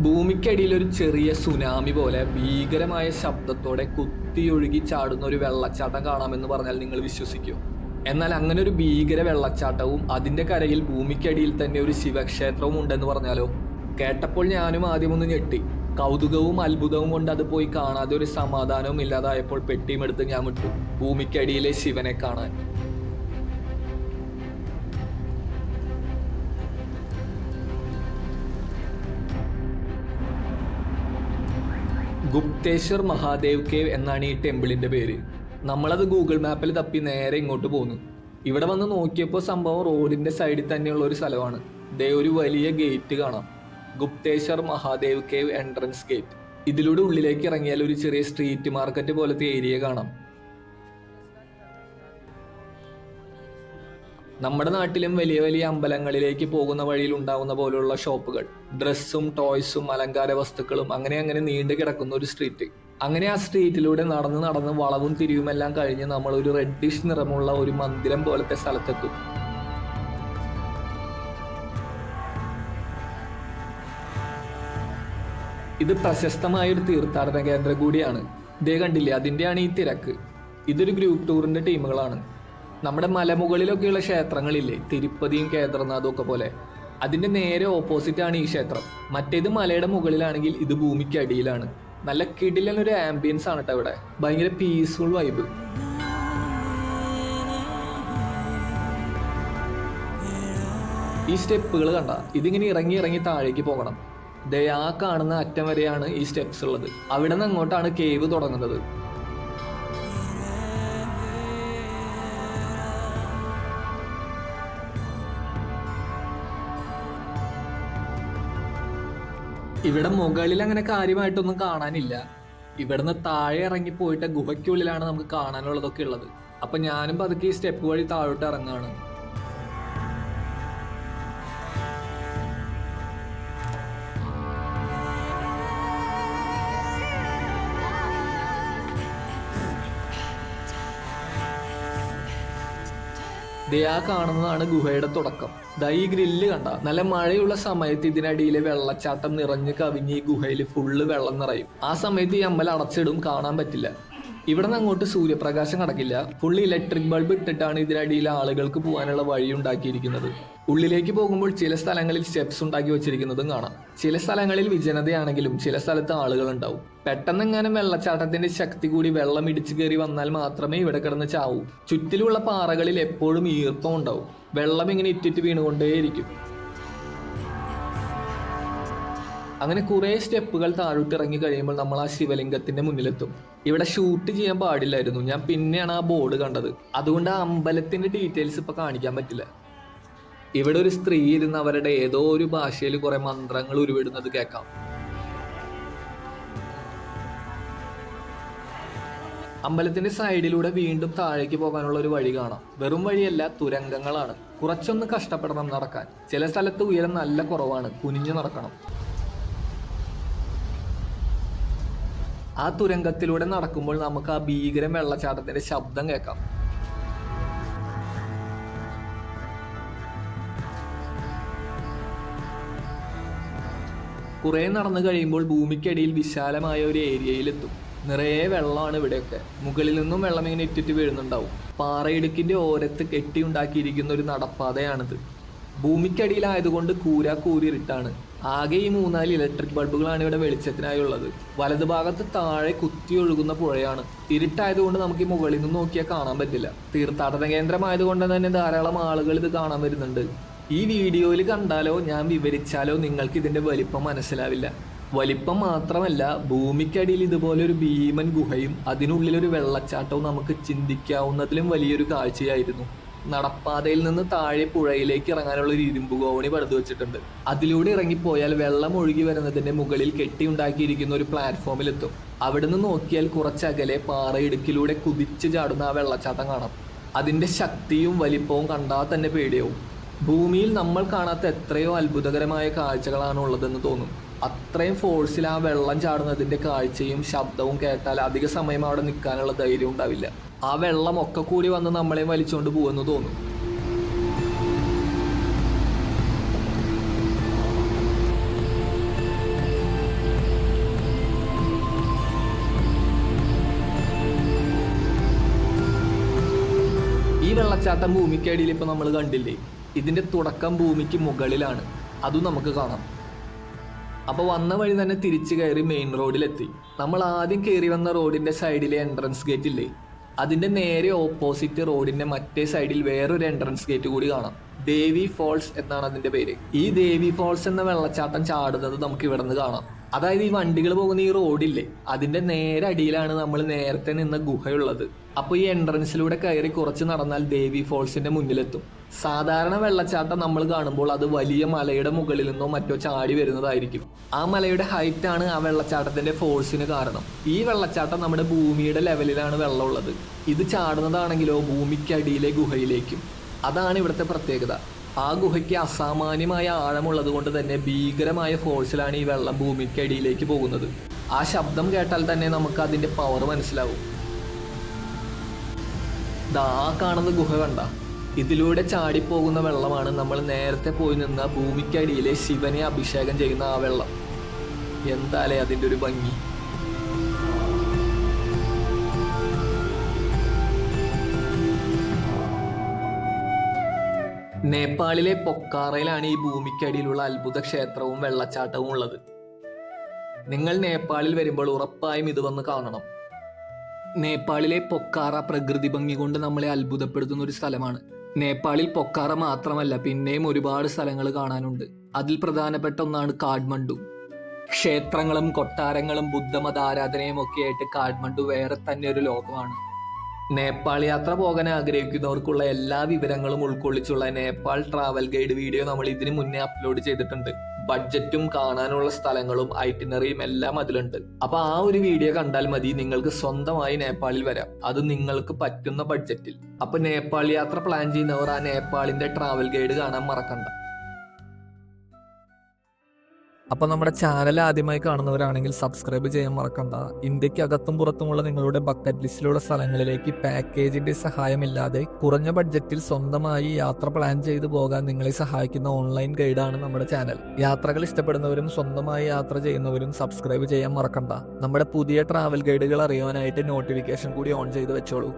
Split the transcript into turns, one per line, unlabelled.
ഭൂമിക്കടിയിൽ ഒരു ചെറിയ സുനാമി പോലെ ഭീകരമായ ശബ്ദത്തോടെ കുത്തിയൊഴുകി ചാടുന്ന ഒരു വെള്ളച്ചാട്ടം കാണാമെന്ന് പറഞ്ഞാൽ നിങ്ങൾ വിശ്വസിക്കും? എന്നാൽ അങ്ങനെ ഒരു ഭീകര വെള്ളച്ചാട്ടവും അതിന്റെ കരയിൽ ഭൂമിക്കടിയിൽ തന്നെ ഒരു ശിവക്ഷേത്രവും ഉണ്ടെന്ന് പറഞ്ഞാലോ? കേട്ടപ്പോൾ ഞാനും ആദ്യമൊന്ന് ഞെട്ടി. കൗതുകവും അത്ഭുതവും കൊണ്ട് അത് പോയി കാണാതെ ഒരു സമാധാനവും ഇല്ലാതായപ്പോൾ പെട്ടിയും എടുത്ത് ഞാൻ വിട്ടു. ഭൂമിക്കടിയിലെ ശിവനെ കാണാൻ. ഗുപ്തേശ്വർ മഹാദേവ് കേവ് എന്നാണ് ഈ ടെമ്പിളിന്റെ പേര്. നമ്മളത് ഗൂഗിൾ മാപ്പിൽ തപ്പി നേരെ ഇങ്ങോട്ട് പോന്നു. ഇവിടെ വന്ന് നോക്കിയപ്പോൾ സംഭവം റോഡിന്റെ സൈഡിൽ തന്നെയുള്ള ഒരു സ്ഥലമാണ്. ദേ ഒരു വലിയ ഗേറ്റ് കാണാം. Gupteshwar Mahadev cave entrance gate ഇതിലൂടെ ഉള്ളിലേക്ക് ഇറങ്ങിയാൽ ഒരു ചെറിയ സ്ട്രീറ്റ് മാർക്കറ്റ് പോലത്തെ ഏരിയ കാണാം. നമ്മുടെ നാട്ടിലും വലിയ വലിയ അമ്പലങ്ങളിലേക്ക് പോകുന്ന വഴിയിൽ ഉണ്ടാകുന്ന പോലുള്ള ഷോപ്പുകൾ ഡ്രസ്സും ടോയ്സും അലങ്കാര വസ്തുക്കളും അങ്ങനെ അങ്ങനെ നീണ്ടു കിടക്കുന്ന ഒരു സ്ട്രീറ്റ്. അങ്ങനെ ആ സ്ട്രീറ്റിലൂടെ നടന്ന് നടന്ന് വളവും തിരിവുമെല്ലാം കഴിഞ്ഞ് നമ്മൾ ഒരു റെഡിഷ് നിറമുള്ള ഒരു മന്ദിരം പോലത്തെ സ്ഥലത്തെത്തും. ഇത് പ്രശസ്തമായ ഒരു തീർത്ഥാടന കേന്ദ്രം കൂടിയാണ്. ഇതേ കണ്ടില്ലേ അതിന്റെയാണ് ഈ തിരക്ക്. ഇതൊരു ഗ്രൂപ്പ് ടൂറിന്റെ ടീമുകളാണ്. നമ്മുടെ മലമുകളിലൊക്കെയുള്ള ക്ഷേത്രങ്ങളില്ലേ? തിരുപ്പതിയും കേദർനാഥും ഒക്കെ പോലെ. അതിന്റെ നേരെ ഓപ്പോസിറ്റ് ആണ് ഈ ക്ഷേത്രം. മറ്റേത് മലയുടെ മുകളിലാണെങ്കിൽ ഇത് ഭൂമിക്ക് അടിയിലാണ്. നല്ല കിടിലൻ ഒരു ആംബിയൻസ് ആണ് കേട്ടോ ഇവിടെ. ഭയങ്കര പീസ്ഫുൾ വൈബ് ഈ സ്റ്റെപ്പുകൾ കണ്ട ഇതിങ്ങനെ ഇറങ്ങി ഇറങ്ങി താഴേക്ക് പോകണം. ദയാ കാണുന്ന അറ്റം വരെയാണ് ഈ സ്റ്റെപ്സ് ഉള്ളത്. അവിടെ നിന്ന് അങ്ങോട്ടാണ് കേവ് തുടങ്ങുന്നത്. ഇവിടെ മുകളിൽ അങ്ങനെ കാര്യമായിട്ടൊന്നും കാണാനില്ല. ഇവിടുന്ന് താഴെ ഇറങ്ങി പോയിട്ട് ഗുഹയ്ക്കുള്ളിലാണ് നമുക്ക് കാണാനുള്ളതൊക്കെ ഉള്ളത്. അപ്പൊ ഞാനും പതുക്കെ ഈ സ്റ്റെപ്പ് വഴി താഴോട്ട് ഇറങ്ങാണ്. ദയാ കാണുന്നതാണ് ഗുഹയുടെ തുടക്കം. ദാ ഈ ഗ്രില്ല് കണ്ട നല്ല മഴയുള്ള സമയത്ത് ഇതിനടിയിലെ വെള്ളച്ചാട്ടം നിറഞ്ഞ് കവിഞ്ഞ് ഈ ഗുഹയിൽ ഫുള്ള് വെള്ളം നിറയും. ആ സമയത്ത് ഈ അമ്പലം അടച്ചിടും കാണാൻ പറ്റില്ല. ഇവിടെ നിന്ന് അങ്ങോട്ട് സൂര്യപ്രകാശം കടക്കില്ല. ഫുള്ള് ഇലക്ട്രിക് ബൾബ് ഇട്ടിട്ടാണ് ഇതിനടിയിൽ ആളുകൾക്ക് പോകാനുള്ള വഴി ഉണ്ടാക്കിയിരിക്കുന്നത്. ഉള്ളിലേക്ക് പോകുമ്പോൾ ചില സ്ഥലങ്ങളിൽ സ്റ്റെപ്സ് ഉണ്ടാക്കി വെച്ചിരിക്കുന്നതും കാണാം. ചില സ്ഥലങ്ങളിൽ വിജനതയാണെങ്കിലും ചില സ്ഥലത്ത് ആളുകൾ ഉണ്ടാവും. പെട്ടെന്ന് എങ്ങാനും വെള്ളച്ചാട്ടത്തിന്റെ ശക്തി കൂടി വെള്ളം ഇടിച്ചു കയറി വന്നാൽ മാത്രമേ ഇവിടെ കിടന്ന് ചാവൂ. ചുറ്റിലുള്ള പാറകളിൽ എപ്പോഴും ഈർപ്പം ഉണ്ടാവും. വെള്ളം ഇങ്ങനെ ഇറ്റിറ്റ് വീണുകൊണ്ടേയിരിക്കും. അങ്ങനെ കുറേ സ്റ്റെപ്പുകൾ താഴോട്ട് ഇറങ്ങി കഴിയുമ്പോൾ നമ്മൾ ആ ശിവലിംഗത്തിന്റെ മുന്നിലെത്തും. ഇവിടെ ഷൂട്ട് ചെയ്യാൻ പാടില്ലായിരുന്നു. ഞാൻ പിന്നെയാണ് ആ ബോർഡ് കണ്ടത്. അതുകൊണ്ട് ആ അമ്പലത്തിന്റെ ഡീറ്റെയിൽസ് ഇപ്പൊ കാണിക്കാൻ പറ്റില്ല. ഇവിടെ ഒരു സ്ത്രീ ഇരുന്ന് അവരുടെ ഏതോ ഒരു ഭാഷയിൽ കുറെ മന്ത്രങ്ങൾ ഉരുവിടുന്നത് കേൾക്കാം. അമ്പലത്തിന്റെ സൈഡിലൂടെ വീണ്ടും താഴേക്ക് പോകാനുള്ള ഒരു വഴി കാണാം. വെറും വഴിയല്ല തുരങ്കങ്ങളാണ്. കുറച്ചൊന്ന് കഷ്ടപ്പെടണം നടക്കാൻ. ചില സ്ഥലത്ത് ഉയരം നല്ല കുറവാണ്. കുനിഞ്ഞു നടക്കണം. ആ തുരങ്കത്തിലൂടെ നടക്കുമ്പോൾ നമുക്ക് ആ ഭീകരം വെള്ളച്ചാട്ടത്തിന്റെ ശബ്ദം കേൾക്കാം. കുറെ നടന്നു കഴിയുമ്പോൾ ഭൂമിക്കടിയിൽ വിശാലമായ ഒരു ഏരിയയിലെത്തും. നിറയെ വെള്ളമാണ് ഇവിടെയൊക്കെ. മുകളിൽ നിന്നും വെള്ളം ഇങ്ങനെ ഇറ്റിറ്റ് വീഴുന്നുണ്ടാവും. പാറയിടുക്കിന്റെ ഓരത്ത് കെട്ടിയുണ്ടാക്കിയിരിക്കുന്ന ഒരു നടപ്പാതയാണിത്. ഭൂമിക്കടിയിലായതുകൊണ്ട് കൂര കൂരിട്ടാണ് ആകെ ഈ മൂന്നാൽ ഇലക്ട്രിക് ബൾബുകളാണ് ഇവിടെ വെളിച്ചത്തിനായി ഉള്ളത്. വലതുഭാഗത്ത് താഴെ കുത്തി ഒഴുകുന്ന പുഴയാണ്. ഇരുട്ടായതുകൊണ്ട് നമുക്ക് ഈ മുകളിൽ നിന്ന് നോക്കിയാൽ കാണാൻ പറ്റില്ല. തീർത്ഥാടന കേന്ദ്രമായതുകൊണ്ട് തന്നെ ധാരാളം ആളുകൾ ഇത് കാണാൻ വരുന്നുണ്ട്. ഈ വീഡിയോയിൽ കണ്ടാലോ ഞാൻ വിവരിച്ചാലോ നിങ്ങൾക്ക് ഇതിന്റെ വലിപ്പം മനസ്സിലാവില്ല. വലിപ്പം മാത്രമല്ല ഭൂമിക്കടിയിൽ ഇതുപോലെ ഒരു ഭീമൻ ഗുഹയും അതിനുള്ളിൽ ഒരു വെള്ളച്ചാട്ടവും നമുക്ക് ചിന്തിക്കാവുന്നതിലും വലിയൊരു കാഴ്ചയായിരുന്നു. നടപ്പാതയിൽ നിന്ന് താഴെ പുഴയിലേക്ക് ഇറങ്ങാനുള്ള ഒരു ഇരുമ്പ് ഗോവണി പടുത്തു വെച്ചിട്ടുണ്ട്. അതിലൂടെ ഇറങ്ങിപ്പോയാൽ വെള്ളം ഒഴുകി വരുന്നതിന്റെ മുകളിൽ കെട്ടിയുണ്ടാക്കിയിരിക്കുന്ന ഒരു പ്ലാറ്റ്ഫോമിലെത്തും. അവിടുന്ന് നോക്കിയാൽ കുറച്ചകലെ പാറയിടുക്കിലൂടെ കുതിച്ചു ചാടുന്ന ആ വെള്ളച്ചാട്ടം കാണാം. അതിന്റെ ശക്തിയും വലിപ്പവും കണ്ടാൽ തന്നെ പേടിയാവും. ഭൂമിയിൽ നമ്മൾ കാണാത്ത എത്രയോ അത്ഭുതകരമായ കാഴ്ചകളാണ് ഉള്ളതെന്ന് തോന്നും. അത്രയും ഫോഴ്സിൽ ആ വെള്ളം ചാടുന്നതിന്റെ കാഴ്ചയും ശബ്ദവും കേട്ടാൽ അധിക സമയം അവിടെ നിൽക്കാനുള്ള ധൈര്യം ഉണ്ടാവില്ല. ആ വെള്ളം ഒക്കെ കൂടി വന്ന് നമ്മളെ വലിച്ചുകൊണ്ട് പോകുമെന്ന് തോന്നും. ഈ വെള്ളച്ചാട്ടം ഭൂമിക്കടിയിൽ ഇപ്പോൾ നമ്മൾ കണ്ടില്ലേ? ഇതിന്റെ തുടക്കം ഭൂമിക്ക് മുകളിലാണ്. അതും നമുക്ക് കാണാം. അപ്പൊ വന്ന വഴി തന്നെ തിരിച്ചു കയറി മെയിൻ റോഡിലെത്തി നമ്മൾ ആദ്യം കയറി വന്ന റോഡിന്റെ സൈഡിലെ എൻട്രൻസ് ഗേറ്റ് ഇല്ലേ? അതിന്റെ നേരെ ഓപ്പോസിറ്റ് റോഡിന്റെ മറ്റേ സൈഡിൽ വേറൊരു എൻട്രൻസ് ഗേറ്റ് കൂടി കാണാം. ദേവി ഫോൾസ് എന്നാണ് അതിന്റെ പേര്. ഈ ദേവി ഫോൾസ് എന്ന വെള്ളച്ചാട്ടം ചാടുന്നത് നമുക്ക് ഇവിടെ നിന്ന് കാണാം. അതായത് ഈ വണ്ടികൾ പോകുന്ന ഈ റോഡില്ലേ അതിന്റെ നേരെ അടിയിലാണ് നമ്മൾ നേരത്തെ നിന്ന ഗുഹയുള്ളത്. അപ്പോൾ ഈ എൻട്രൻസിലൂടെ കയറി കുറച്ച് നടന്നാൽ ദേവി ഫോൾസിന്റെ മുന്നിലെത്തും. സാധാരണ വെള്ളച്ചാട്ടം നമ്മൾ കാണുമ്പോൾ അത് വലിയ മലയുടെ മുകളിൽ നിന്നോ മറ്റോ ചാടി വരുന്നതായിരിക്കും. ആ മലയുടെ ഹൈറ്റ് ആണ് ആ വെള്ളച്ചാട്ടത്തിന്റെ ഫോഴ്സിന് കാരണം. ഈ വെള്ളച്ചാട്ടം നമ്മുടെ ഭൂമിയുടെ ലെവലിലാണ് വെള്ളമുള്ളത്. ഇത് ചാടുന്നതാണെങ്കിലോ ഭൂമിക്കടിയിലെ ഗുഹയിലേക്കും. അതാണ് ഇവിടുത്തെ പ്രത്യേകത. ആ ഗുഹയ്ക്ക് അസാമാന്യമായ ആഴമുള്ളത് കൊണ്ട് തന്നെ ഭീകരമായ ഫോഴ്സിലാണ് ഈ വെള്ളം ഭൂമിക്കടിയിലേക്ക് പോകുന്നത്. ആ ശബ്ദം കേട്ടാൽ തന്നെ നമുക്ക് അതിന്റെ പവർ മനസ്സിലാവും. ദാ കാണുന്ന ഗുഹ കണ്ട. ഇതിലൂടെ ചാടിപ്പോകുന്ന വെള്ളമാണ് നമ്മൾ നേരത്തെ പോയി നിന്ന ഭൂമിക്കടിയിലെ ശിവനെ അഭിഷേകം ചെയ്യുന്ന ആ വെള്ളം. എന്താലേ അതിന്റെ ഒരു ഭംഗി? നേപ്പാളിലെ പൊക്കാറയിലാണ് ഈ ഭൂമിക്കടിയിലുള്ള അത്ഭുത ക്ഷേത്രവും വെള്ളച്ചാട്ടവും ഉള്ളത്. നിങ്ങൾ നേപ്പാളിൽ വരുമ്പോൾ ഉറപ്പായും ഇത് വന്ന് കാണണം. നേപ്പാളിലെ പൊക്കാറ പ്രകൃതി ഭംഗി കൊണ്ട് നമ്മളെ അത്ഭുതപ്പെടുത്തുന്ന ഒരു സ്ഥലമാണ്. നേപ്പാളിൽ പൊക്കാറ മാത്രമല്ല പിന്നെയും ഒരുപാട് സ്ഥലങ്ങൾ കാണാനുണ്ട്. അതിൽ പ്രധാനപ്പെട്ട ഒന്നാണ് കാഠ്മണ്ഡു. ക്ഷേത്രങ്ങളും കൊട്ടാരങ്ങളും ബുദ്ധമത ആരാധനയും ഒക്കെ ആയിട്ട് കാഠ്മണ്ഡു വേറെ തന്നെ ഒരു ലോകമാണ്. നേപ്പാൾ യാത്ര പോകാൻ ആഗ്രഹിക്കുന്നവർക്കുള്ള എല്ലാ വിവരങ്ങളും ഉൾക്കൊള്ളിച്ചുള്ള നേപ്പാൾ ട്രാവൽ ഗൈഡ് വീഡിയോ നമ്മൾ ഇതിനു മുന്നേ അപ്ലോഡ് ചെയ്തിട്ടുണ്ട്. ബഡ്ജറ്റും കാണാനുള്ള സ്ഥലങ്ങളും ഐറ്റിനറിയും എല്ലാം അതിലുണ്ട്. അപ്പൊ ആ ഒരു വീഡിയോ കണ്ടാൽ മതി നിങ്ങൾക്ക് സ്വന്തമായി നേപ്പാളിൽ വരാം. അത് നിങ്ങൾക്ക് പറ്റുന്ന ബഡ്ജറ്റിൽ അപ്പൊ നേപ്പാൾ യാത്ര പ്ലാൻ ചെയ്യുന്നവർ ആ നേപ്പാളിന്റെ ട്രാവൽ ഗൈഡ് കാണാൻ മറക്കണ്ട.
അപ്പോൾ നമ്മുടെ ചാനൽ ആദ്യമായി കാണുന്നവരാണെങ്കിൽ സബ്സ്ക്രൈബ് ചെയ്യാൻ മറക്കണ്ട. ഇന്ത്യയ്ക്ക് അകത്തും പുറത്തുമുള്ള നിങ്ങളുടെ ബക്കറ്റ് ലിസ്റ്റിലുള്ള സ്ഥലങ്ങളിലേക്ക് പാക്കേജിന്റെ സഹായമില്ലാതെ കുറഞ്ഞ ബഡ്ജറ്റിൽ സ്വന്തമായി യാത്ര പ്ലാൻ ചെയ്ത് പോകാൻ നിങ്ങളെ സഹായിക്കുന്ന ഓൺലൈൻ ഗൈഡാണ് നമ്മുടെ ചാനൽ യാത്രകൾ ഇഷ്ടപ്പെടുന്നവരും സ്വന്തമായി യാത്ര ചെയ്യുന്നവരും സബ്സ്ക്രൈബ് ചെയ്യാൻ മറക്കണ്ട. നമ്മുടെ പുതിയ ട്രാവൽ ഗൈഡുകൾ അറിയാനായിട്ട് നോട്ടിഫിക്കേഷൻ കൂടി ഓൺ ചെയ്ത് വെച്ചോളൂ.